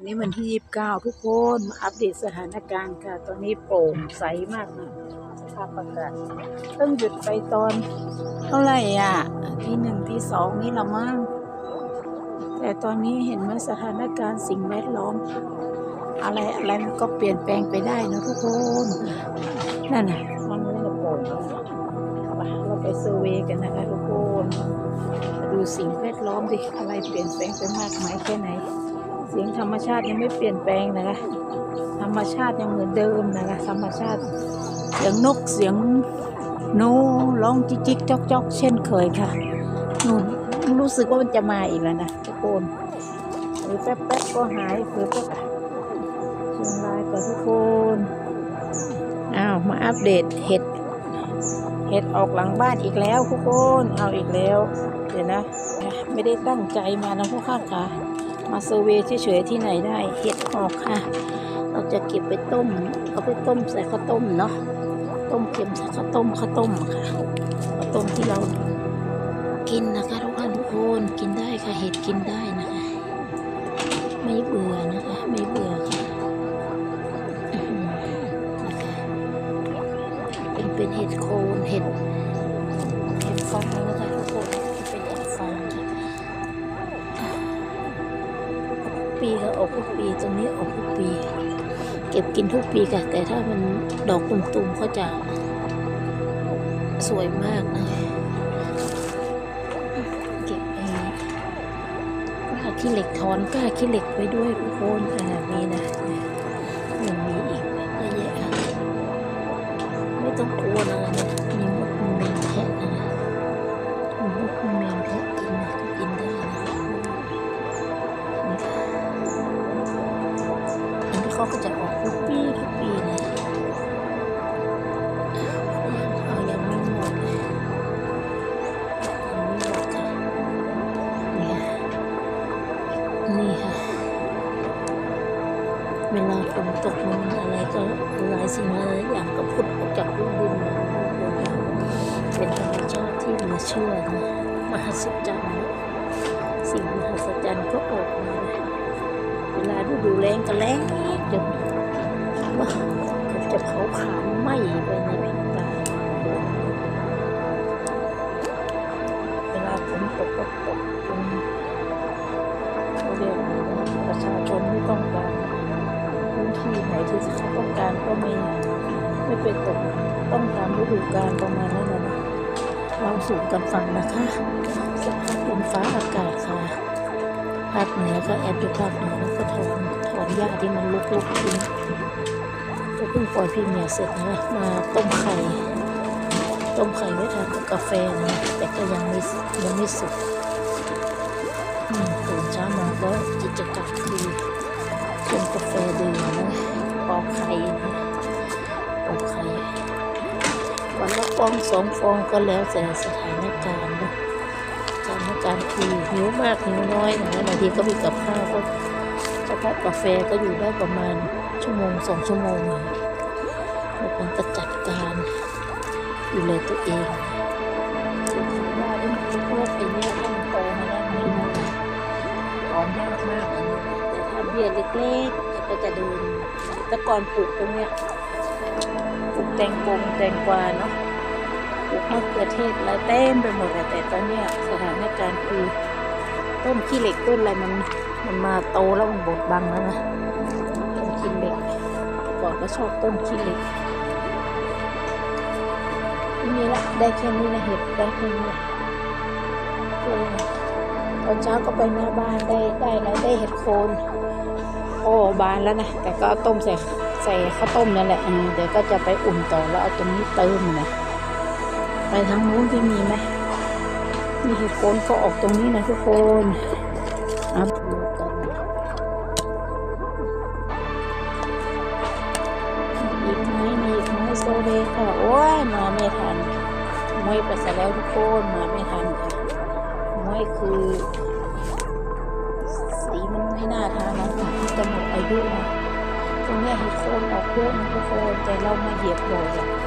วันนี้วันที่ยี่สิบเก้าทุกคนมาอัปเดตสถานการณ์ค่ะ ตอนนี้โปร่งใสมากนะสภาพอากาศเพิ่งหยุดไปตอน เท่าไหร่อะที่หนึ่งที่สองนี่ละมั้งแต่ตอนนี้เห็นไหมสถานการณ์สิ่งแวดล้อม อะไรอะไรมันก็เปลี่ยนแปลงไปได้นะทุกคนนั่นน่ะมันไม่ได้โปร่งเราไปเซอร์เวย์กันนะคะทุกคนดูสิ่งแวดล้อมดิอะไรเปลี่ยนแปลงไปมากไหมแค่ไหน เสียงธรรมชาติยังไม่เปลี่ยนแปลงนะคะ ธรรมชาติยังเหมือนเดิมนะคะ ธรรมชาติเสียงนกเสียงหนูร้องจิกจิกจอกจอกเช่นเคยค่ะนู่นรู้สึกว่ามันจะมาอีกแล้วนะทุกคนหรือแป๊บแป๊บๆก็หายหรือแป๊บเชียงรายกับทุกคนอ้าวมาอัปเดตเห็ดเห็ดออกหลังบ้านอีกแล้วทุกคนเอาอีกแล้ว เดี๋ยวนะ ไม่ได้ตั้งใจมานะพวกข้าค่ะ มาเซอร์เวย์เฉยๆที่ไหนได้เห็ดออกค่ะ เราจะเก็บไปต้ม เอาไปต้มใส่ข้าวต้มเนาะต้มเค็มใส่ข้าวต้มข้าวต้มค่ะข้าวต้มที่เรากินนะคะทุกท่านทุกคนกินได้ค่ะเห็ดกินได้นะคะ ไม่เบื่อนะคะไม่เบื่อค่ะอื้อหือนะคะเป็นเป็นเห็ดโคนเห็ด ทุกปีตรงนี้ออกทุกปี เก็บกินทุกปีค่ะแต่ถ้ามันดอกตุ่มๆก็จะสวยมากนะเก็บเองกล้าขี้เหล็กถอนกล้าขี้เหล็กไปด้วยทุกคนขนาดนี้นะยังมีอีกเยอะแยะไม่ต้องกลัวนะ เวลาฝนตกมันอะไรก็หลายสิ่งหลายอย่างก็พุดออกจากลูกดินนะเป็นธรรมชาติที่เหลือเชื่อนะมหัศจรรย์สิ่งมหัศจรรย์ก็ออกมาเวลาดูดูแรงก็แรงจนว่าเกือบจะเผาผลาญไหมไปในพ ต้องตามฤดูกาลประมาณนั้นนะนะเราสู่กันฟังนะคะสภาพลมฟ้าอากาศค่ะภาคเหนือก็แอบอยู่ภาคเหนือแล้วก็ถอนถอนหญ้าที่มันลุกๆทิ้งก็เพิ่งปล่อยพี่เมียเสร็จนะมาต้มไข่ต้มไข่ไว้ทานกับกาแฟนะแต่ก็ยังไม่ยังไม่สุก องสองฟองก็แล้วแต่สถานการณ์นะสถานการณ์คือหิวมากหิวน้อยนะบางทีก็มีกับข้าวก็เฉพาะกาแฟก็อยู่ได้ประมาณชั่วโมงสองชั่วโมงนะแล้วมันก็จัดการดูแลตัวเองส่วนของว่าเรื่องพวกไอ้เนี่ยถ้ามันโตมาแล้วมันถอนยากมากอันนี้แต่ถ้าเบี้ยเล็กๆก็จะเดินแต่ก่อนปลูกตรงเนี้ยปลูกแตงกงแตงกวาเนาะ มะเขือเทศอะไรเต็มไปหมดอะแต่ตอนเนี้ยสถานการณ์คือต้นขี้เหล็กต้นอะไรมันมันมาโตแล้วมันบดบังแล้วนะต้นขี้เหล็กก่อนก็ชอบต้นขี้เหล็กไม่มีละได้แค่นี้นะเห็ดได้แค่นี้ตอนเช้าก็ไปหน้าบ้านได้ได้อะไรได้เห็ดโคนโอ้บานแล้วนะแต่ก็ต้มใส่ใส่ข้าวต้มนั่นแหละเดี๋ยวก็จะไปอุ่นต่อแล้วเอาตรงนี้เติมนะ ไปทางนู้นที่มีไหมมีเห็ดโคนก็ออกตรงนี้นะทุกคนเอาดูกันอีกไหมมีอีกไหมโซเลค่ะ โอ้ยมาไม่ทันม้วยไปซะแล้วทุกคนมาไม่ทันค่ะม้วยคือ สีมันไม่น่าทานนะมันจะหมดอายุนะตรงนี้เห็ดโคนออกเยอะนะทุกคนแต่เรามาเหยียบบ่อยอะ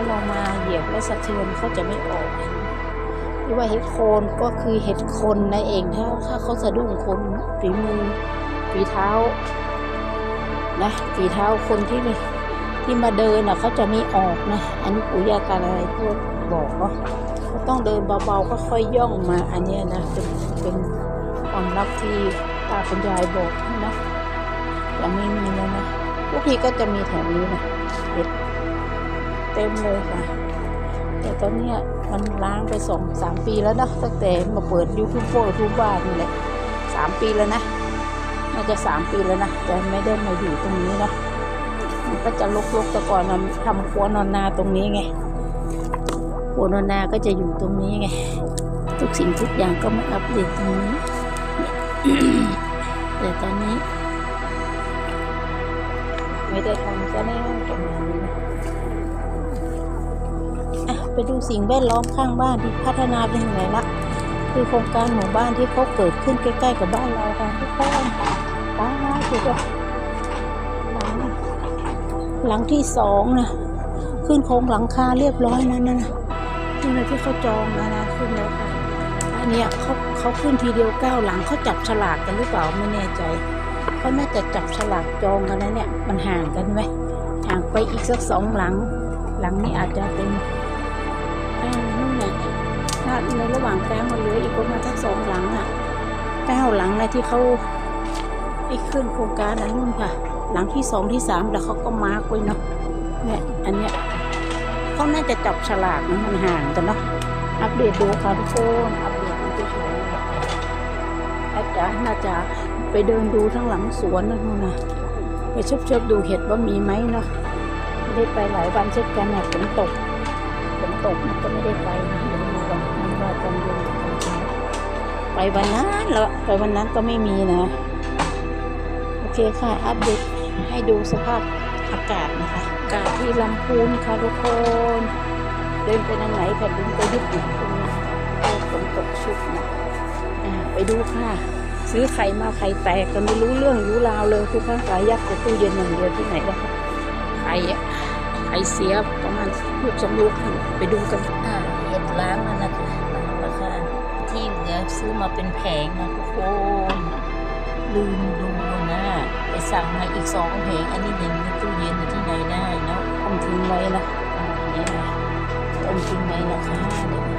าเรามาเหยียบและสะเทือนเขาจะไม่ออกหรือว่าเห็ดโคนก็คือเห็ดคนนั่นเองถ้าถ้าเขาสะดุ้งคนฝีมือฝีเท้านะฝีเท้าคนที่ไม่ที่มาเดินอะเขาจะไม่ออกนะ อันนี้ปู่ย่าตาอะไรก็บอกเนาะเขาต้องเดินเบาๆก็ค่อยย่องมา อันนี้นะเป็นเป็นความลับที่ตาคุณยายบอกนะยังไม่มีแล้วนะทุกทีก็จะมีแถวนี้นะเห็ด เต็มเลยค่ะ แต่ตอนนี้มันล้างไปสองสามปีแล้วนะตั้งแต่มาเปิดยูทูบโฟทูบ้านนี่แหละสามปีแล้วนะน่าจะสามปีแล้วนะแต่ไม่ได้มาอยู่ตรงนี้นะมันก็จะลกๆแต่ก่อนนะทำครัวนอนนาตรงนี้ไงครัวนอนนาก็จะอยู่ตรงนี้ไงทุกสิ่งทุกอย่างก็มาอัปเดตตรงนี้แต่ตอนนี้ ไม่ได้ทำก็แน่ประมาณนี้นะ ไปดูสิ่งแวดล้อมข้างบ้านที่พัฒนาเป็นยังไงละคือโครงการหมู่บ้านที่เขาเกิดขึ้นใกล้ๆกับบ้านเราค่ะทุกคนป้าดูก็หลังหลังที่สองนะขึ้นโครงหลังคาเรียบร้อยนั่นนะนี่เลยที่เขาจองนะนะขึ้นแล้วค่ะอันเนี้ยเขาเขาขึ้นทีเดียวเก้าหลังเขาจับฉลากกันหรือเปล่าไม่แน่ใจเขาน่าจะจับฉลากจองกันนะเนี่ยมันห่างกันไหมห่างไปอีกสักสองหลัง หลังนี้อาจจะเป็น อ่านู่นน่ะถ้าในระหว่างกลางมันเหลืออีกประมาณสักสองหลังอะเก้าหลังนะที่เขาไอ้ขึ้นโครงการนั้นนู่นค่ะ หลังที่สองที่สามแล้วเขาก็มาร์กไว้เนาะเนี่ยอันเนี้ยเขาน่าจะจับฉลากนะมันห่างกันเนาะอัปเดตดูค่ะทุกคนอัปเดตดูเฉยๆอาจารย์น่าจะไปเดินดูทั้งหลังสวนนะนู่นนะไปเชบๆดูเห็ดว่ามีไหมเนาะไม่ได้ไปหลายวันเช่นกันเนะฝนตก ตกมันก็ไม่ได้ไปนะเดี๋ยวดูก่อนมันว่าตอนเย็นตอนเช้าไปวันนั้นแล้วไปวันนั้นก็ไม่มีนะ โอเคค่ะอัปเดตให้ดูสภาพอากาศนะคะอากาศที่ลำพูนค่ะทุกคนเดินไปทางไหนแผ่นดินก็ยุบอยู่ตรงนี้โอ้ฝนตกชุกนะไปดูค่ะ ซื้อไข่มาไข่แตกก็ไม่รู้เรื่องรู้ราวเลยทุกท่านขายยัดแต่ตู้เย็นอย่างเดียวที่ไหนแล้วไข่อะ ไอเสียประมาณลูกสองลูกค่ะไปดูกันอ่าเห็ดล้างนั่นนะคะราคาที่เหลือซื้อมาเป็นแผงนะทุกคนลืมดูนะไปสั่งมาอีกสองแผงอันนี้เห็นในตู้เย็นอยู่ที่ไหนได้เนาะต้มทิ้งไว้ละอ่านี่นะต้มทิ้งไว้นะคะเดี๋ยว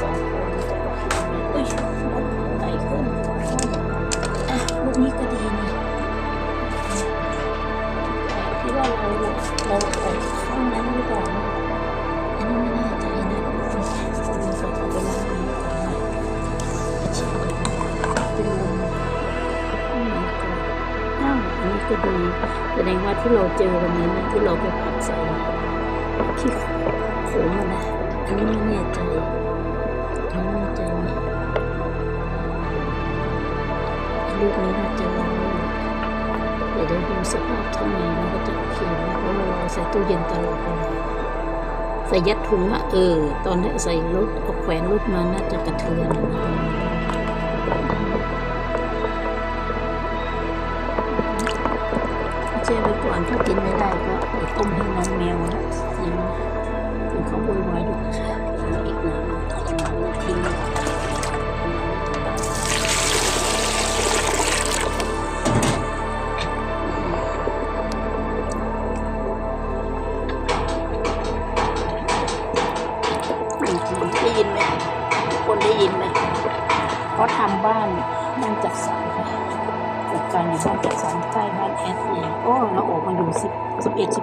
สองฟองจะโอเคไหมอุ้ยมันไหลขึ้นอะลูกนี้ก็ดีนี่แต่ที่ว่าเราเราออกข้างนั้นหรือเปล่านอันนี้ไม่แน่ใจนะดูก่อนเอาไปล้างน้ำก่อนนะเช็ดดูเป็นลมอืมก่อนอ้าวอันนี้ก็ดีแสดงว่าที่เราเจอวันนั้นะที่เราไปผัดใส่ขี้โขมอะนะอันนี้ไม่แน่ใจ ลูกนี้น่าจะร้อนเดี๋ยวเดี๋ยวดูสภาพข้างในมันก็จะโอเคนะเพราะว่าเราใส่ตู้เย็นตลอดเวลาใส่ยัดถุงอะเออ ตอนนี้ใส่รถเอาแขวนรถมาน่าจะกระเทือนนะตรงนี้แช่ไว้ก่อนถ้ากินไม่ได้ก็ต้มให้น้องแมวนะเสียงถึงเขาโวยวายอยู่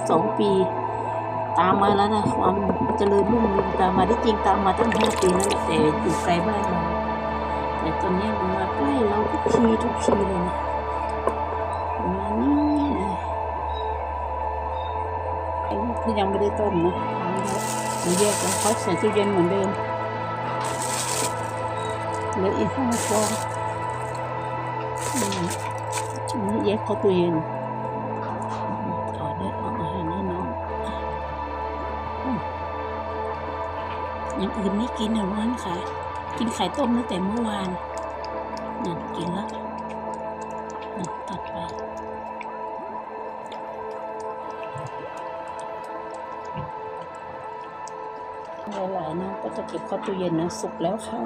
สองปี ตามมาแล้วนะความเจริญรุ่งเรืองตามมาที่จริงตามมาตั้งห้าปีแล้วแต่อยู่ไกลบ้านเราแต่ตอนนี้มันมาใกล้เราทุกทีทุกทีเลยนะมานี่นะไอ้ที่ยังไม่ได้ต้มนะทำแล้วมแยกแล้วเขาใส่ตู้เย็นเหมือนเดิมเหลืออีกห้าฟองนี่แยกเขาตู้เย็น อย่างอื่นไม่กินอะร้านขายกินไข่ต้มตั้งแต่เมื่อวานนั่นกินแล้วนั่นตัดไปหลายๆนะก็จะเก็บเข้าตู้เย็นนะสุกแล้วค่ะ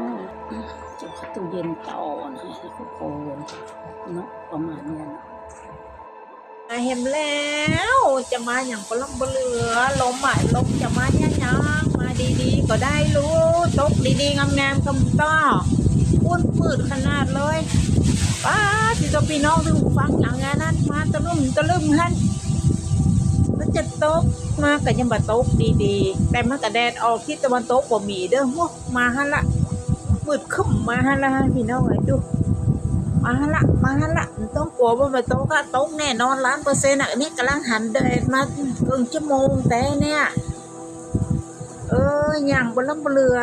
เก็บเข้าตู้เย็นต่อนะคะทุกคนเนาะประมาณนี้นะมาเห็นแล้ว จะมาอย่างก็ล่ำเหลือลมอะลมจะมาเนี่ย ดีๆ ก็ได้รู้ตกดีๆ งามๆกำต้อปุ้นปืดขนาดเลยป้าที่จะพี่น้องถึงฟังอย่างงานนั้นมาตะลุ่มตะลุ่มฮันมันจะตกมาก็ยังบ่ตกดีๆ แต่มันก็แดดออกที่ตะวันตกบ่มีเด้อโว้มาฮันละมืดขึ้นมาฮันละพี่น้องเอ้ดูมาละมาละไม่ต้องกลัวว่ามันโต๊ะก็โต๊ะแน่นอนล้านเปอร์เซ็นต์อะอันนี้กำลังหันเดินมาครึ่งชั่วโมงแต่เนี่ย อออย่างบนลำบเรือ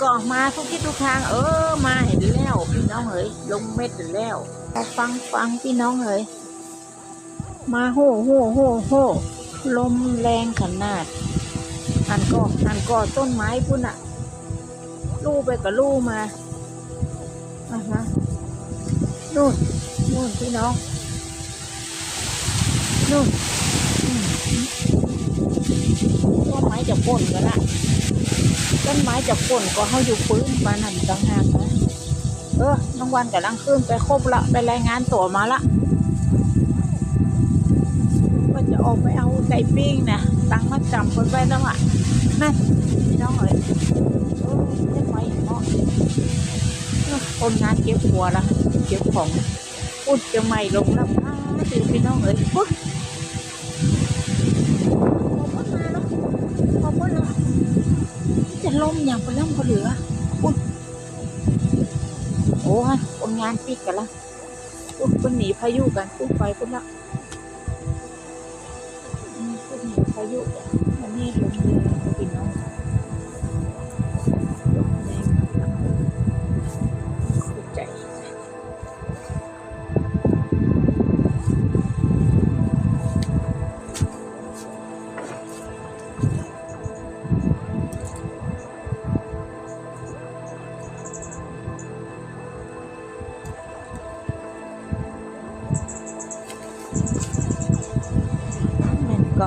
ก็อมาทุกที่ทุกทาง เออมาเห็นแล้ว พี่น้องเอ๋ยลงเม็ดเห็นแล้วฟังฟังพี่น้องเอ๋ยมาโห่โห่โห่โห่ลมแรงขนาดอันก็อันก็ต้นไม้พุ่นอะลู่ไปกับลู่มาอะฮะนู่นนู่นพี่น้องนู่นต้นไม้จะป่นก็ละ ต้นไม้จะป่นก็เขาอยู่ปื้นมานั่นต่างหากนะเออน้องวันกำลังขึ้นไปครบละไปรายงานตัวมาละว่าจะออกไปเอาไก่ปิ้งนะตังมาจำคนไปแล้วอะนั่นพี่น้องเอ๋ยเออได้ไหมเนาะเอคนงานเก็บหัวละเก็บของอุดจะไม่ลงแล้วตื่นพี่น้องเอ้ยปุ๊บ ล้มอย่างไปล่มก็เหลือปุ๊บโอ้ยคนงานปิดกันละปุ๊บคนหนีพายุกันปุ๊บไปคนละคนหนีพายุกันอันนี้ลมแรงนะพี่น้อง ก็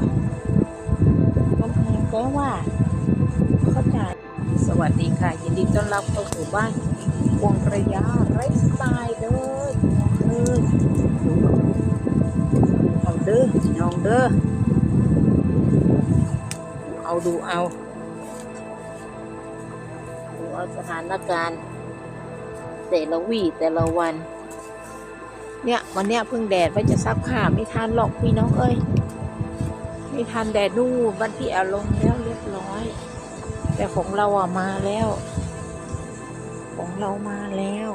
กำแพงแปลว่าเข้าใจสวัสดีค่ะ ยินดีต้อนรับเข้าสู่บ้านวงระยะไรสไตล์เด้อเด้อเอาเด้อน้องเด้อเอาดูเอาดูเอาสถานการณ์แต่ละวี่แต่ละวัน เนี่ยวันเนี้ยเพิ่งแดดว่าจะซักผ้าไม่ทันหรอกพี่น้องเอ้ย ม่ทันแดดนู่นวันที่อารมณ์แล้วเรียบร้อย แต่ของเราอะมาแล้ว ของเรามาแล้ว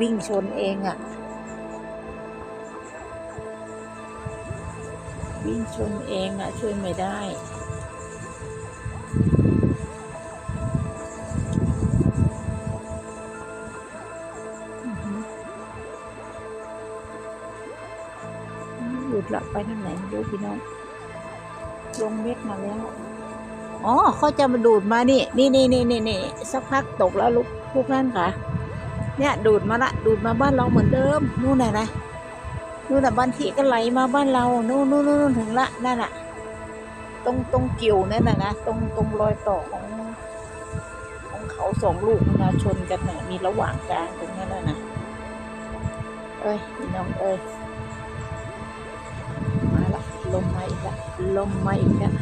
วิ่งชนเองอะ วิ่งชนเองอะ ช่วยไม่ได้อือหือหยุดละไปทางไหนไม่รู้พี่น้อง ลงเม็ดมาแล้ว อ๋อเขาจะมาดูดมานี่ นี่นี่นี่นี่นี่สักพักตกแล้วลูกพวกนั่นค่ะ เนี่ยดูดมาละ ดูดมาบ้านเราเหมือนเดิม นู่นน่ะนะนู่นน่ะบ้านที่ก็ไหลมาบ้านเรา นู่นนู่นนู่นถึงละนั่นน่ะ ตรงตรงเกิ่ยวนั่นน่ะนะ ตรงตรงรอยต่อของของเขาสองลูกมาชนกันน่ะ มีระหว่างกลางตรงนั้นน่ะนะ เอ้ยน้องเอ้ย ลมมาอีกละลมมาอีกละ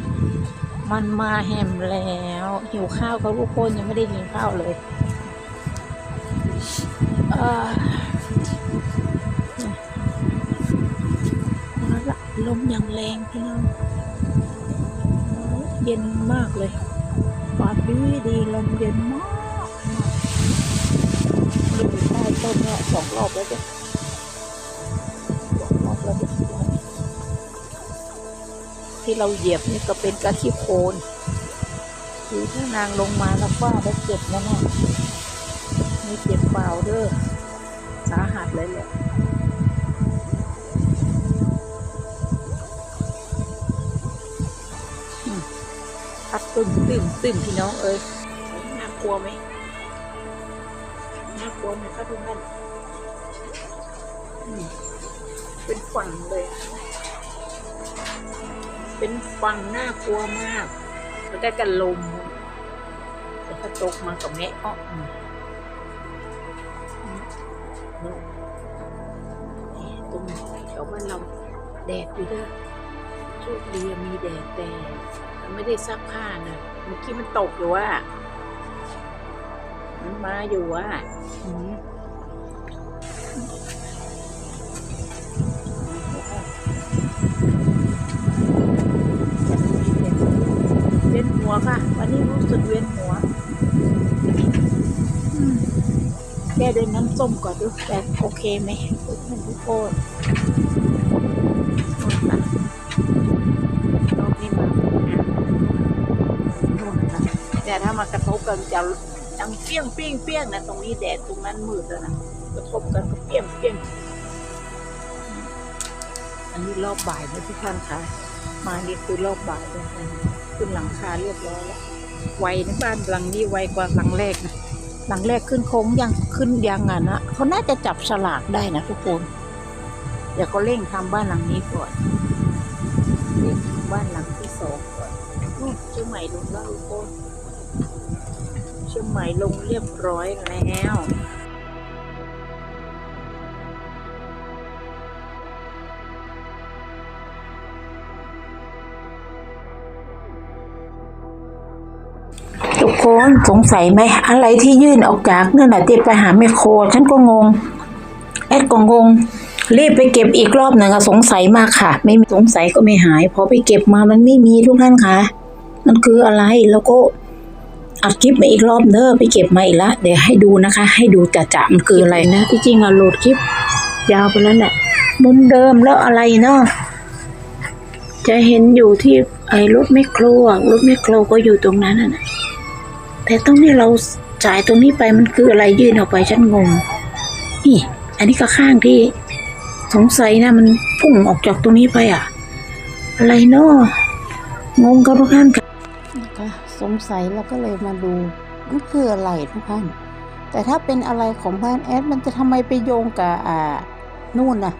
มันมาแหมแล้ว หิวข้าวกับทุกคนยังไม่ได้กินข้าวเลยเอ่อละลมอย่างแรงพี่น้องเย็นมากเลยปาดีดีลมเย็นมากดูใต้ต้นเนี่ยสองรอบแล้วจ้ะ ที่เราเหยียบนี่ก็เป็นกระขี้โคนคือถ้านางลงมาแล้วว่าได้เจ็บแน่ๆไม่เจ็บเปล่าเด้อสาหัสเลยแหละพัดตึมตึมตึมพี่น้องเอ้ยน่ากลัวไหมน่ากลัวไหมครับทุกท่านเป็นฝั่งเลยอะ เป็นฝั่งน่ากลัวมาก แล้วก็กันลมแล้วก็ตกมากับแม่อ้ออืมนู่นนี่วบ้าเราแดดอยู่เด้อโชคดีมีแดดแต่ไม่ได้ซักผ้านะเมื่อกี้มันตกอยู่ว่ามันมาอยู่ว่าอืม ส้มก่อนดูแต่โอเคไหมทุกท่านทุกคนรอบนี้มานู่นนะแต่ถ้ามากระทบกันจะดังเปี้ยงเปี้ยงเปี้ยงนะ ตรงนี้แดดตรงนั้นมืดแล้วนะกระทบกันก็เปี้ยงเปี้ยงอันนี้รอบบ่ายนะทุกท่านคะมานี่คือรอบบ่ายเลยขึ้นหลังคาเรียบร้อยแล้วไวนะบ้านหลังนี้ไวกว่าหลังแรกนะ หลังแรกขึ้นโค้งยังขึ้นยังอะนะเขาน่าจะจับสลากได้นะทุกคนเดี๋ยวก็เร่งทำบ้านหลังนี้ก่อนเร่งทำบ้านหลังที่สองก่อนเชียงใหม่ลงแล้วทุกคนเชียงใหม่ลงเรียบร้อยแล้ว คนสงสัยไหมอะไรที่ยื่นออกจากนั่นน่ะที่ไปหาแมคโคฉันก็งง แอดก็งง รีบไปเก็บอีกรอบหนึ่งสงสัยมากค่ะ ไม่มีสงสัยก็ไม่หาย พอไปเก็บมามันไม่มีทุกท่านค่ะ มันคืออะไรแล้วก็อัดคลิปมาอีกรอบเด้อไปเก็บมาอีกละเดี๋ยวให้ดูนะคะ ให้ดูจะจะมันคืออะไรนะที่จริงอะโหลดคลิป ยาวไปแล้วแหละมุมเดิมแล้วอะไรเนาะจะเห็นอยู่ที่ไอ้รถแมคโครอะรถแมคโครก็อยู่ตรงนั้นน่ะ แต่ตรงนี้เราจ่ายตรงนี้ไปมันคืออะไรยื่นออกไปฉันงง นี่ อันนี้ก็ข้างที่สงสัยนะมันพุ่งออกจากตรงนี้ไปอะ อะไรเนาะงงกับทุกท่านค่ะนะคะสงสัยแล้วก็เลยมาดูมันคืออะไรทุกท่านแต่ถ้าเป็นอะไรของบ้านแอดมันจะทำไมไปโยงกับอ่านู่นน่ะ